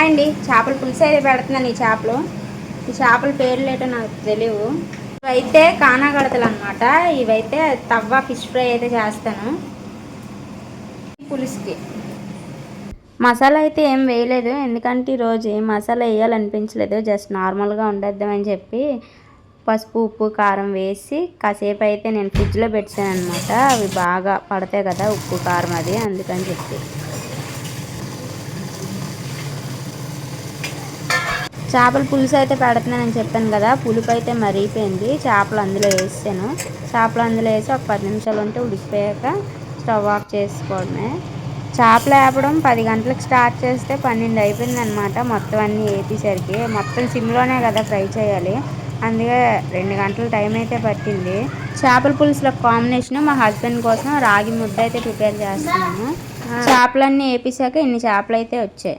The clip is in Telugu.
హాయ్ అండి చేపల పులుసు అయితే పెడుతున్నాను ఈ చేపలు. ఈ చేపల పేర్లు ఏంటో నాకు తెలియవు. ఇవైతే కానాగడతలు అనమాట ఇవైతే తవ్వ ఫిష్ ఫ్రై అయితే చేస్తాను. పులుసుకి. మసాలా అయితే ఏం వేయలేదు. ఎందుకంటే ఈరోజు ఏం మసాలా వేయాలనిపించలేదు. జస్ట్ నార్మల్గా ఉండేద్దామని చెప్పి పసుపు ఉప్పు కారం వేసి కాసేపు అయితే నేను ఫ్రిడ్జ్లో పెట్టాను అనమాట అవి బాగా పడతాయి కదా ఉప్పు కారం అది అందుకని చెప్పి. చేపల పులుసు అయితే పెడుతున్నానని చెప్పాను కదా పులుపు అయితే మరిగిపోయింది. చేపలు అందులో వేసాను. చేపలు అందులో వేసి ఒక పది నిమిషాలు ఉంటే ఉడికిపోయాక స్టవ్ ఆఫ్ చేసుకోవడమే. చేపలు వేపడం పది గంటలకు స్టార్ట్ చేస్తే పన్నెండు అయిపోయింది అనమాట మొత్తం అన్నీ వేపేసరికి. మొత్తం సిమ్లోనే కదా ఫ్రై చేయాలి. అందుకే రెండు గంటల టైం అయితే పట్టింది. చేపల పులుసులో కాంబినేషన్ మా హస్బెండ్ కోసం రాగి ముద్ద అయితే ప్రిపేర్ చేస్తున్నాము చేపలన్నీ వేపేసాక ఇన్ని చేపలు అయితే వచ్చాయి.